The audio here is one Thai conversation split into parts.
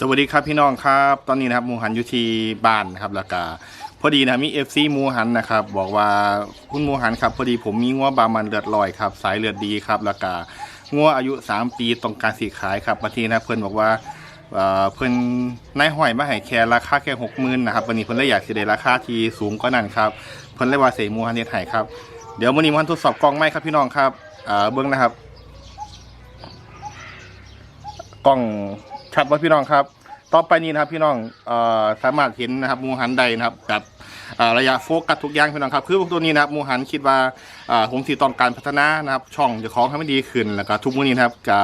สวัสดีครับพี่น้องครับ ตอนนี้นะครับมูหันอยู่ที่บ้านนะครับแล้วก็พอดีนะมีเอฟซีมูหันนะครับบอกว่าคุณมูหันครับพอดีผมมีงัวบามันเลือดลอยครับสายเลือดดีครับแล้วก็งัวอายุ 3 ปีต้องการสีขายครับบางทีนะเพื่อนบอกว่าเอ่อเพื่อนนายห้อยมาให้แค่ราคาแค่หกหมื่นนะครับวันนี้เพื่อนเลยอยากสิได้ราคาที่สูงก็นั่นครับเพื่อนเลยว่าเสหมูหันเฮ็ดให้ครับเดี๋ยววันนี้มูหันทดสอบกล้องไหมครับพี่น้องครับเอ่อเบิ้องนะครับกล้อง ชัดว่าพี่น้องครับ ต่อไปนี้นะครับพี่น้องเอ่อสามารถเห็นนะครับมูหันใดนะครับแบบเอ่อระยะโฟกัสทุกอย่างพี่น้องครับ คือพวกตัวนี้นะครับมูหันคิดว่าเอ่อผมที่ต้องการพัฒนานะครับ ช่องเจะของให้มันดีขึ้นแล้วก็ทุกมื้อนี้นะครับก็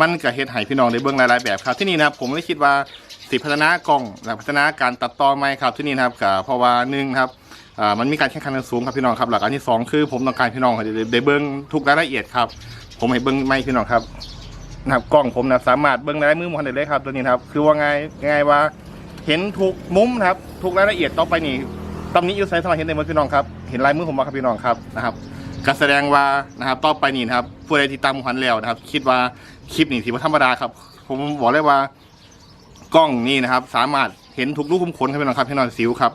มันก็เฮ็ดให้พี่น้องได้เบิ่งหลายๆแบบครับที่นี่นะครับผมเลยคิดว่าสิพัฒนากล้องและพัฒนาการตัดต่อไหมครับที่นี่นะครับก็เพราะว่าหนึ่งครับ อ่ามันมีการแข่งขันกันสูงครับพี่น้องครับหลักอันที่สองคือผมต้องการพี่น้องให้ได้ได้เบิ่งทุกรายละเอียดครับ ผมให้เบิ่งไม่พี่น้องครับ นะครับกล้องผมนะสามารถเบิ้งได้มือมอได้เลยครับ ตัวนี้นะครับ คือว่าไงไงว่า เห็นทุกมุมนะครับทุกรายละเอียดต่อไปนี่ตำนี้อยู่ไซส์สมาเห็นในมือพี่น้องครับเห็นลายมือผมมาครับพี่น้องครับนะครับก็แสดงว่านะครับต่อไปนี่นะครับผู้ใดที่ตามหันแล้วนะครับ คิดว่าคลิปนี้ถือว่าธรรมดาครับ ผมบอกเลยว่ากล้องนี่นะครับ สามารถเห็นทุกรูขุมขนครับพี่น้องครับพี่น้องสิวครับ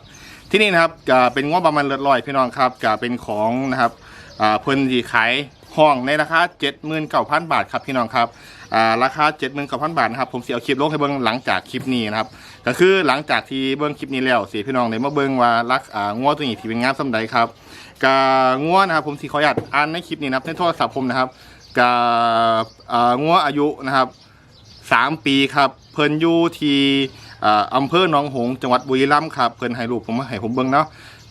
ที่นี่นะครับก็เป็นง้อบามันเลือดลอยพี่น้องครับก็เป็นของนะครับเพิ่นที่ขาย ห้องในราคา79,000 บาทครับพี่น้องครับอ่าราคา79,000 บาทนะครับผมเสิเอาคลิปลงให้เบิ่งหลังจากคลิปนี้นะครับก็คือหลังจากที่เบิ่งคลิปนี้แล้วสิพี่น้องได้มาเบิ่งว่ารักอ่าง้อตัวนี้ที่เป็นงามสำใดครับก็ง้อนะครับผมสิขออนุญาตอ่านในคลิปนี้นะครับในโทรศัพท์ผมนะครับก็อ่าง้ออายุนะครับสามปีครับเพิ่นอยู่ที่อ่ออำเภอหนองหงส์จังหวัดบุรีรัมย์ครับเพิ่นให้รูปผมมาให้ผมเบิ่งเนาะ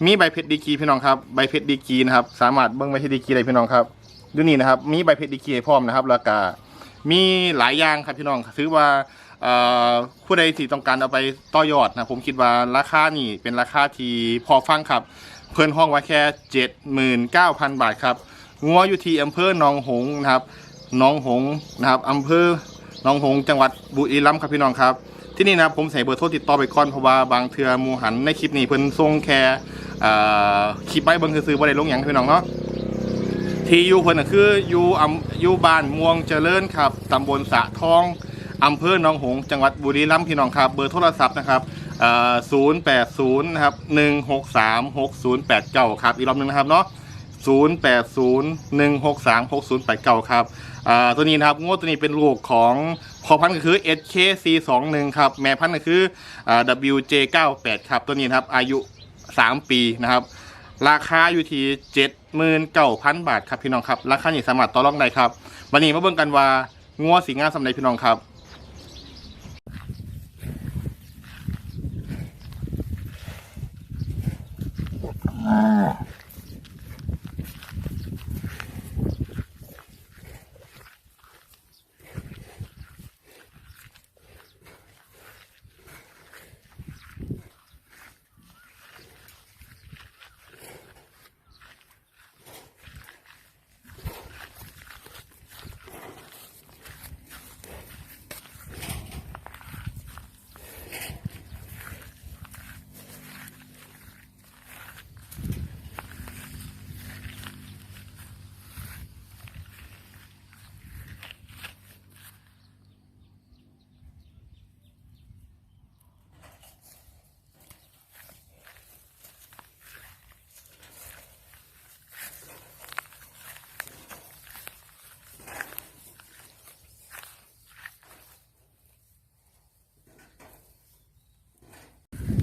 มีใบเพชรดีกีพี่น้องครับใบเพชรดีกีนะครับสามารถเบิ่งใบเพชรดีกีได้พี่น้องครับ ดูนี่นะครับ มีใบเพชรดีกรีให้พร้อมนะครับแล้วก็มีหลายอย่างครับพี่น้องถือว่าอ่อผู้ใดที่ต้องการเอาไปต่อยอดนะผมคิดว่าราคานี่เป็นราคาที่พอฟังครับ เพิ่นห้องไว้แค่ 79,000 บาทครับงัวอยู่ที่อำเภอหนองหงนะครับหนองหงนะครับอำเภอหนองหงจังหวัดบุรีรัมย์ครับพี่น้องครับ ที่นี่นะครับผมใส่เบอร์โทรติดต่อไปก่อนเพราะว่าบางเทือมูหันในคลิปนี้เพิ่นส่งแค่เอ่อคลิปไปเบิ่งซื่อๆบ่ได้ลงหยังพี่น้องเนาะ ที่อยู่เพิ่นก็คืออยู่อำอยู่บ้านม่วงเจริญครับตำบลสะทองอำเภอหนองหงส์จังหวัดบุรีรัมย์พี่น้องครับ เบอร์โทรศัพท์นะครับเอ่อ080นะครับ1636089ครับ อีกรอบหนึ่งนะครับเนาะ0801636089ครับอ่าตัวนี้นะครับงวดตัวนี้เป็นลูกของพอพันธุ์ก็คือ SKC21 ครับ แม่พันธุ์ก็คืออ WJ98 ครับ ตัวนี้นะครับอายุ 3 ปีนะครับ ราคาอยู่ที่เจ็ดหมื่นเก้าพันบาทครับพี่น้องครับ ราคานี้สามารถต่อรองได้ครับวันนี้มาเบิ่งกันว่างัวสีงามสำใดพี่น้องครับส